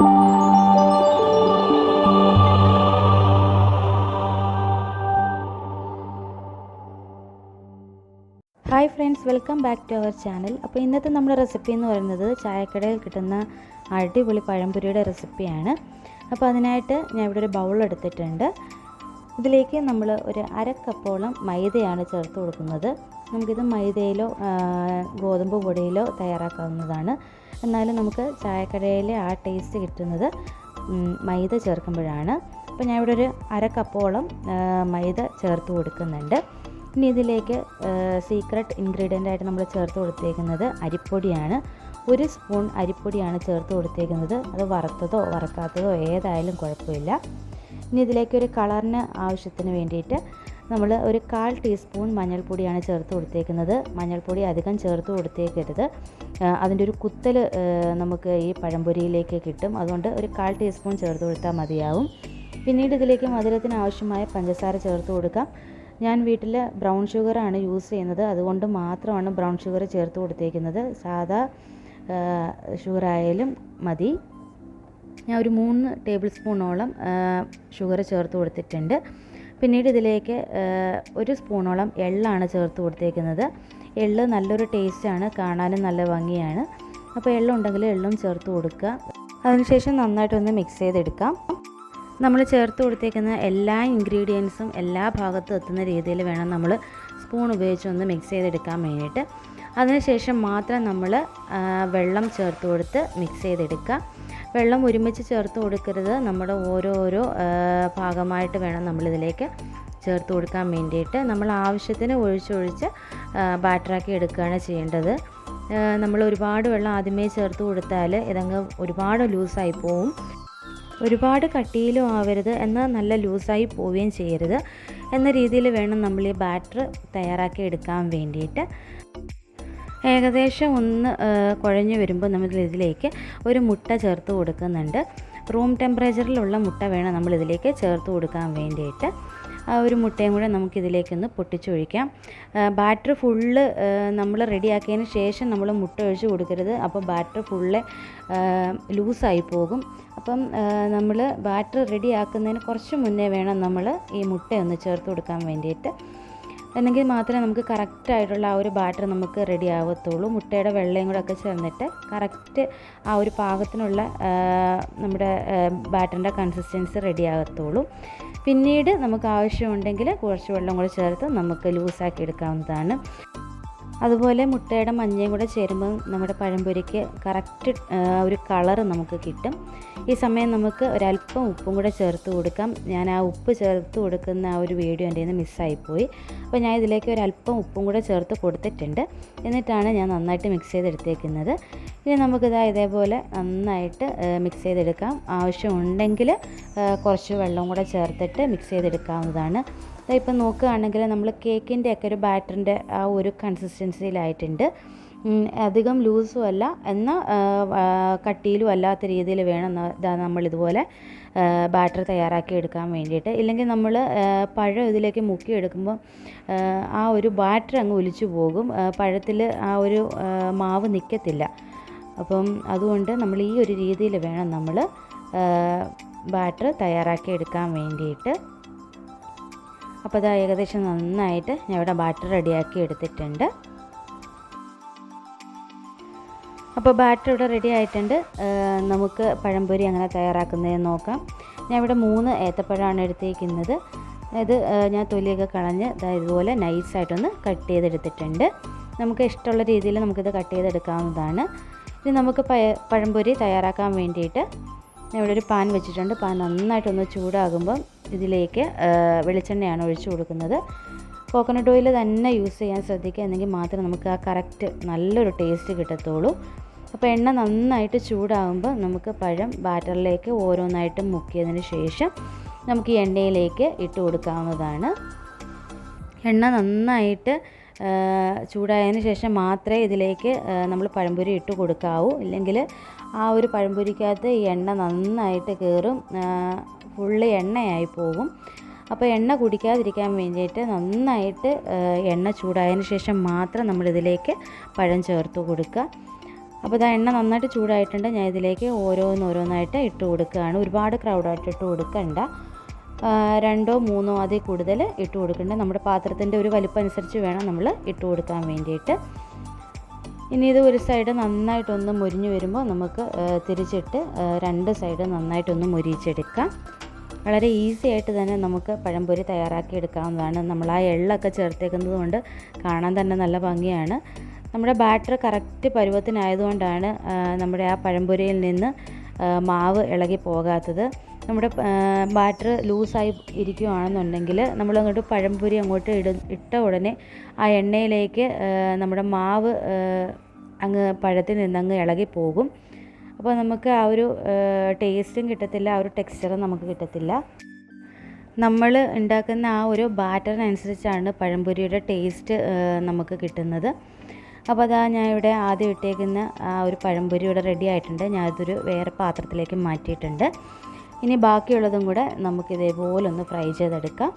Hi friends welcome back to our channel. അപ്പോൾ ഇന്നത്തെ നമ്മുടെ റെസിപ്പി എന്ന് പറയുന്നത് ചായക്കടയിൽ കിട്ടുന്ന അടിപൊളി പഴംപൊരിയുടെ റെസിപ്പിയാണ്. അപ്പോൾ അതിനായിട്ട് ഞാൻ ഇവിടെ ഒരു ബൗൾ എടുത്തിട്ടുണ്ട്. ഇതിലേക്ക് നമ്മൾ ഒരു അര കപ്പോളം മൈദയാണ് ചേർത്ത് കൊടുക്കുന്നത്. നമുക്കിത് മൈദയിലോ ഗോതമ്പ് പൊടിയിലോ തയ്യാറാക്കാവുന്നതാണ്. എന്നാലും നമുക്ക് ചായക്കടയിലെ ആ ടേസ്റ്റ് കിട്ടുന്നത് മൈദ ചേർക്കുമ്പോഴാണ്. അപ്പോൾ ഞാൻ ഇവിടെ ഒരു അര കപ്പോളം മൈദ ചേർത്ത് കൊടുക്കുന്നുണ്ട്. ഇനി ഇതിലേക്ക് സീക്രട്ട് ഇൻഗ്രീഡിയന്റ് ആയിട്ട് നമ്മൾ ചേർത്ത് കൊടുത്തേക്കുന്നത് അരിപ്പൊടിയാണ്. ഒരു സ്പൂൺ അരിപ്പൊടിയാണ് ചേർത്ത് കൊടുത്തേക്കുന്നത്. അത് വറുത്തതോ വറക്കാത്തതോ ഏതായാലും കുഴപ്പമില്ല. ഇനി ഇതിലേക്ക് ഒരു കളറിന് ആവശ്യത്തിന് വേണ്ടിയിട്ട് നമ്മൾ ഒരു കാൽ ടീസ്പൂൺ മഞ്ഞൾപ്പൊടിയാണ് ചേർത്ത് കൊടുത്തേക്കുന്നത്. മഞ്ഞൾപ്പൊടി അധികം ചേർത്ത് കൊടുത്തേക്കരുത്. അതിന്റെ ഒരു കുത്തൽ നമുക്ക് ഈ പഴംപൊരിയിലേക്ക് കിട്ടും. അതുകൊണ്ട് ഒരു കാൽ ടീസ്പൂൺ ചേർത്ത് കൊടുത്താൽ മതിയാവും. പിന്നീട് ഇതിലേക്ക് മധുരത്തിന് ആവശ്യമായ പഞ്ചസാര ചേർത്ത് കൊടുക്കാം. ഞാൻ വീട്ടിൽ ബ്രൗൺ ഷുഗറാണ് യൂസ് ചെയ്യുന്നത്. അതുകൊണ്ട് മാത്രമാണ് ബ്രൗൺ ഷുഗർ ചേർത്ത് കൊടുത്തേക്കുന്നത്. സാധാ ഷുഗർ ആയാലും മതി. ഞാൻ ഒരു മൂന്ന് ടേബിൾ സ്പൂണോളം ഷുഗർ ചേർത്ത് കൊടുത്തിട്ടുണ്ട്. പിന്നീട് ഇതിലേക്ക് ഒരു സ്പൂണോളം എള്ളാണ് ചേർത്ത് കൊടുത്തേക്കുന്നത്. എള്ള് നല്ലൊരു ടേസ്റ്റാണ് കാണാനും നല്ല ഭംഗിയാണ്. അപ്പോൾ എള്ളുണ്ടെങ്കിൽ എള്ളും ചേർത്ത് കൊടുക്കുക. അതിനുശേഷം നന്നായിട്ടൊന്ന് മിക്സ് ചെയ്തെടുക്കാം. നമ്മൾ ചേർത്ത് കൊടുത്തേക്കുന്ന എല്ലാ ഇൻഗ്രീഡിയൻസും എല്ലാ ഭാഗത്തും എത്തുന്ന രീതിയിൽ വേണം നമ്മൾ സ്പൂൺ ഉപയോഗിച്ച് ഒന്ന് മിക്സ് ചെയ്തെടുക്കാൻ വേണ്ടിയിട്ട്. അതിനുശേഷം മാത്രം നമ്മൾ വെള്ളം ചേർത്ത് കൊടുത്ത് മിക്സ് ചെയ്തെടുക്കുക. വെള്ളം ഒരുമിച്ച് ചേർത്ത് കൊടുക്കരുത്. നമ്മുടെ ഓരോരോ ഭാഗമായിട്ട് വേണം നമ്മളിതിലേക്ക് ചേർത്ത് കൊടുക്കാൻ വേണ്ടിയിട്ട്. നമ്മൾ ആവശ്യത്തിന് ഒഴിച്ചൊഴിച്ച് ബാറ്ററാക്കി എടുക്കുകയാണ് ചെയ്യേണ്ടത്. നമ്മൾ ഒരുപാട് വെള്ളം ആദ്യമേ ചേർത്ത് കൊടുത്താൽ ഇതങ്ങ് ഒരുപാട് ലൂസായി പോവും. ഒരുപാട് കട്ടിയിലും ആവരുത് എന്നാൽ നല്ല ലൂസായി പോവുകയും ചെയ്യരുത്. എന്ന രീതിയിൽ വേണം നമ്മൾ ഈ ബാറ്റർ തയ്യാറാക്കി എടുക്കാൻ വേണ്ടിയിട്ട്. ഏകദേശം ഒന്ന് കുഴഞ്ഞു വരുമ്പോൾ നമ്മൾ ഇതിലേക്ക് ഒരു മുട്ട ചേർത്ത് കൊടുക്കുന്നുണ്ട്. റൂം ടെമ്പറേച്ചറിലുള്ള മുട്ട വേണം നമ്മൾ ഇതിലേക്ക് ചേർത്ത് കൊടുക്കാൻ വേണ്ടിയിട്ട്. ആ ഒരു മുട്ടയും കൂടെ നമുക്കിതിലേക്കൊന്ന് പൊട്ടിച്ചൊഴിക്കാം. ബാറ്റർ ഫുള്ള് നമ്മൾ റെഡിയാക്കിയതിന് ശേഷം നമ്മൾ മുട്ട ഒഴിച്ച് കൊടുക്കരുത്. അപ്പോൾ ബാറ്റർ ഫുള്ള് ലൂസായി പോകും. അപ്പം നമ്മൾ ബാറ്റർ റെഡിയാക്കുന്നതിന് കുറച്ച് മുന്നേ വേണം നമ്മൾ ഈ മുട്ടയൊന്ന് ചേർത്ത് കൊടുക്കാൻ വേണ്ടിയിട്ട്. എന്നെങ്കിൽ മാത്രമേ നമുക്ക് കറക്റ്റായിട്ടുള്ള ആ ഒരു ബാറ്റർ നമുക്ക് റെഡി ആവത്തുള്ളൂ. മുട്ടയുടെ വെള്ളയും കൂടെ ഒക്കെ ചേർന്നിട്ട് കറക്റ്റ് ആ ഒരു പാകത്തിനുള്ള നമ്മുടെ ബാറ്ററിന്റെ കൺസിസ്റ്റൻസി റെഡി ആകത്തുള്ളൂ പിന്നീട് നമുക്ക് ആവശ്യമുണ്ടെങ്കിൽ കുറച്ച് വെള്ളം കൂടെ ചേർത്ത് നമുക്ക് ലൂസാക്കി എടുക്കാവുന്നതാണ്. അതുപോലെ മുട്ടയുടെ മഞ്ഞയും കൂടെ ചേരുമ്പോൾ നമ്മുടെ പഴംപൊരിക്ക് കറക്റ്റ് ഒരു കളറ് നമുക്ക് കിട്ടും. ഈ സമയം നമുക്ക് ഒരല്പം ഉപ്പും കൂടെ ചേർത്ത് കൊടുക്കാം. ഞാൻ ആ ഉപ്പ് ചേർത്ത് കൊടുക്കുന്ന ആ ഒരു വീഡിയോ എന്റെ നിന്ന് മിസ്സായിപ്പോയി അപ്പോൾ ഞാൻ ഇതിലേക്ക് ഒരല്പം ഉപ്പും കൂടെ ചേർത്ത് കൊടുത്തിട്ടുണ്ട്. എന്നിട്ടാണ് ഞാൻ നന്നായിട്ട് മിക്സ് ചെയ്തെടുത്തേക്കുന്നത്. ഇനി നമുക്കിതാ ഇതേപോലെ നന്നായിട്ട് മിക്സ് ചെയ്തെടുക്കാം. ആവശ്യമുണ്ടെങ്കിൽ കുറച്ച് വെള്ളം കൂടെ ചേർത്തിട്ട് മിക്സ് ചെയ്തെടുക്കാവുന്നതാണ്. ഇപ്പം നോക്കുകയാണെങ്കിൽ നമ്മൾ കേക്കിന്റെ ഒക്കെ ഒരു ബാറ്ററിന്റെ ആ ഒരു കൺസിസ്റ്റൻസിയിലായിട്ടുണ്ട്. അധികം ലൂസും അല്ല എന്നാൽ കട്ടിയിലും അല്ലാത്ത രീതിയിൽ വേണം നമ്മൾ ഇതുപോലെ ബാറ്റർ തയ്യാറാക്കി എടുക്കാൻ വേണ്ടിയിട്ട്. ഇല്ലെങ്കിൽ നമ്മൾ പഴം ഇതിലേക്ക് മുക്കി എടുക്കുമ്പോൾ ആ ഒരു ബാറ്റർ അങ്ങ് ഒലിച്ചു പോകും. പഴത്തിൽ ആ ഒരു മാവ് നിൽക്കത്തില്ല. അപ്പം അതുകൊണ്ട് നമ്മൾ ഈ ഒരു രീതിയിൽ വേണം നമ്മൾ ബാറ്റർ തയ്യാറാക്കി എടുക്കാൻ വേണ്ടിയിട്ട്. അപ്പോൾ അത് ഏകദേശം നന്നായിട്ട് ഞാൻ ഇവിടെ ബാറ്റർ റെഡിയാക്കി എടുത്തിട്ടുണ്ട്. അപ്പോൾ ബാറ്റർ ഇവിടെ റെഡി ആയിട്ടുണ്ട്. നമുക്ക് പഴംപൊരി അങ്ങനെ തയ്യാറാക്കുന്നതെന്ന് നോക്കാം. ഞാൻ ഇവിടെ മൂന്ന് ഏത്തപ്പഴമാണ് എടുത്തേക്കുന്നത്. അതായത് ഞാൻ തൊലിയൊക്കെ കളഞ്ഞ് ഇതുപോലെ നൈസായിട്ടൊന്ന് കട്ട് ചെയ്തെടുത്തിട്ടുണ്ട്. നമുക്ക് ഇഷ്ടമുള്ള രീതിയിൽ നമുക്കിത് കട്ട് ചെയ്തെടുക്കാവുന്നതാണ്. ഇനി നമുക്ക് പഴംപൊരി തയ്യാറാക്കാൻ വേണ്ടിയിട്ട് ഞാൻ ഇവിടെ ഒരു പാൻ വെച്ചിട്ടുണ്ട്. പാൻ നന്നായിട്ടൊന്ന് ചൂടാകുമ്പോൾ ഇതിലേക്ക് വെളിച്ചെണ്ണയാണ് ഒഴിച്ചു കൊടുക്കുന്നത്. കോക്കനട്ട് ഓയിൽ തന്നെ യൂസ് ചെയ്യാൻ ശ്രദ്ധിക്കുക എന്നെങ്കിൽ മാത്രമേ നമുക്ക് ആ കറക്റ്റ് നല്ലൊരു ടേസ്റ്റ് കിട്ടത്തുള്ളൂ. അപ്പോൾ എണ്ണ നന്നായിട്ട് ചൂടാകുമ്പോൾ നമുക്ക് പഴം ബാറ്ററിലേക്ക് ഓരോന്നായിട്ട് മുക്കിയതിന് ശേഷം നമുക്ക് ഈ എണ്ണയിലേക്ക് ഇട്ട് കൊടുക്കാവുന്നതാണ്. എണ്ണ നന്നായിട്ട് ചൂടായതിന് ശേഷം മാത്രമേ ഇതിലേക്ക് നമ്മൾ പഴംപൊരി ഇട്ട് കൊടുക്കാവൂ. ഇല്ലെങ്കിൽ ആ ഒരു പഴംപൊരിക്കകത്ത് ഈ എണ്ണ നന്നായിട്ട് കയറും ഫുള്ള് എണ്ണയായി പോകും. അപ്പോൾ എണ്ണ കുടിക്കാതിരിക്കാൻ വേണ്ടിയിട്ട് നന്നായിട്ട് എണ്ണ ചൂടായതിന് ശേഷം മാത്രം നമ്മൾ ഇതിലേക്ക് പഴം ചേർത്ത് കൊടുക്കുക. അപ്പോൾ ഇതാ എണ്ണ നന്നായിട്ട് ചൂടായിട്ടുണ്ട്. ഞാൻ ഇതിലേക്ക് ഓരോന്നോരോന്നായിട്ട് ഇട്ട് കൊടുക്കുകയാണ്. ഒരുപാട് ക്രൗഡായിട്ട് ഇട്ട് കൊടുക്കണ്ട. രണ്ടോ മൂന്നോ അതിൽ കൂടുതൽ ഇട്ട് കൊടുക്കണ്ട നമ്മുടെ പാത്രത്തിന്റെ ഒരു വലിപ്പം അനുസരിച്ച് വേണം നമ്മൾ ഇട്ട് കൊടുക്കാൻ വേണ്ടിയിട്ട്. ഇനി ഇത് ഒരു സൈഡ് നന്നായിട്ടൊന്ന് മുരിഞ്ഞ് വരുമ്പോൾ നമുക്ക് തിരിച്ചിട്ട് രണ്ട് സൈഡ് നന്നായിട്ടൊന്ന് മുരിച്ചെടുക്കാം വളരെ ഈസി ആയിട്ട് തന്നെ നമുക്ക് പഴംപൊരി തയ്യാറാക്കി എടുക്കാവുന്നതാണ്. നമ്മൾ ആ എള്ളൊക്കെ ചേർത്തേക്കുന്നത് കൊണ്ട് കാണാൻ തന്നെ നല്ല ഭംഗിയാണ്. നമ്മുടെ ബാറ്റർ കറക്റ്റ് പരുവത്തിനായതുകൊണ്ടാണ് നമ്മുടെ ആ പഴംപൊരിയിൽ നിന്ന് മാവ് ഇളകി പോകാത്തത്. നമ്മുടെ ബാറ്റർ ലൂസായി ഇരിക്കുകയാണെന്നുണ്ടെങ്കിൽ നമ്മൾ അങ്ങോട്ട് പഴംപൊരി അങ്ങോട്ട് ഇട ഇട്ട ഉടനെ ആ എണ്ണയിലേക്ക് നമ്മുടെ മാവ് അങ്ങ് പഴത്തിൽ നിന്നങ്ങ് ഇളകി പോകും. അപ്പോൾ നമുക്ക് ആ ഒരു ടേസ്റ്റും കിട്ടത്തില്ല ആ ഒരു ടെക്സ്ചറും നമുക്ക് കിട്ടത്തില്ല. നമ്മൾ ഉണ്ടാക്കുന്ന ആ ഒരു ബാറ്ററിനനുസരിച്ചാണ് പഴംപൊരിയുടെ ടേസ്റ്റ് നമുക്ക് കിട്ടുന്നത്. അപ്പോൾ അതാ ഞാൻ ഇവിടെ ആദ്യം ഇട്ടേക്കുന്ന ആ ഒരു പഴംപൊരി ഇവിടെ റെഡി ആയിട്ടുണ്ട്. ഞാനതൊരു വേറെ പാത്രത്തിലേക്ക് മാറ്റിയിട്ടുണ്ട്. ഇനി ബാക്കിയുള്ളതും കൂടെ നമുക്ക് ഇതേപോലെ ഒന്ന് ഫ്രൈ ചെയ്തെടുക്കാം.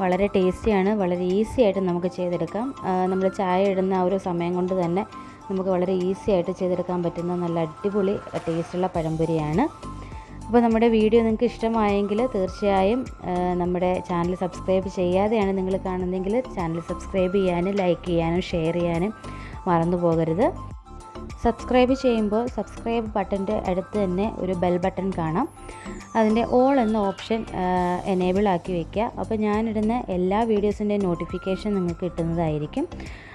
വളരെ ടേസ്റ്റിയാണ് വളരെ ഈസി ആയിട്ട് നമുക്ക് ചെയ്തെടുക്കാം. നമ്മൾ ചായ ഇടുന്ന ആ ഒരു സമയം കൊണ്ട് തന്നെ നമുക്ക് വളരെ ഈസി ആയിട്ട് ചെയ്തെടുക്കാൻ പറ്റുന്ന നല്ല അടിപൊളി ടേസ്റ്റുള്ള പഴംപൊരിയാണ്. അപ്പോൾ നമ്മുടെ വീഡിയോ നിങ്ങൾക്ക് ഇഷ്ടമായെങ്കിൽ തീർച്ചയായും നമ്മുടെ ചാനൽ സബ്സ്ക്രൈബ് ചെയ്യാതെയാണ് നിങ്ങൾ കാണുന്നതെങ്കിൽ ചാനൽ സബ്സ്ക്രൈബ് ചെയ്യാനും ലൈക്ക് ചെയ്യാനും ഷെയർ ചെയ്യാനും മറന്നു പോകരുത്. സബ്സ്ക്രൈബ് ചെയ്യുമ്പോൾ സബ്സ്ക്രൈബ് ബട്ടന്റെ അടുത്ത് തന്നെ ഒരു ബെൽ ബട്ടൺ കാണാം. അതിന്റെ ഓൾ എന്ന ഓപ്ഷൻ എനേബിൾ ആക്കി വയ്ക്കുക അപ്പോൾ ഞാനിടുന്ന എല്ലാ വീഡിയോസിന്റെ നോട്ടിഫിക്കേഷൻ നിങ്ങൾക്ക് കിട്ടുന്നതായിരിക്കും.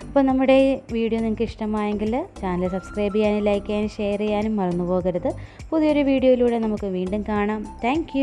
അപ്പോൾ നമ്മുടെ ഈ വീഡിയോ നിങ്ങൾക്ക് ഇഷ്ടമായെങ്കിൽ ചാനൽ സബ്സ്ക്രൈബ് ചെയ്യാനും ലൈക്ക് ചെയ്യാനും ഷെയർ ചെയ്യാനും മറന്നു പോകരുത് പുതിയൊരു വീഡിയോയിലൂടെ നമുക്ക് വീണ്ടും കാണാം. താങ്ക്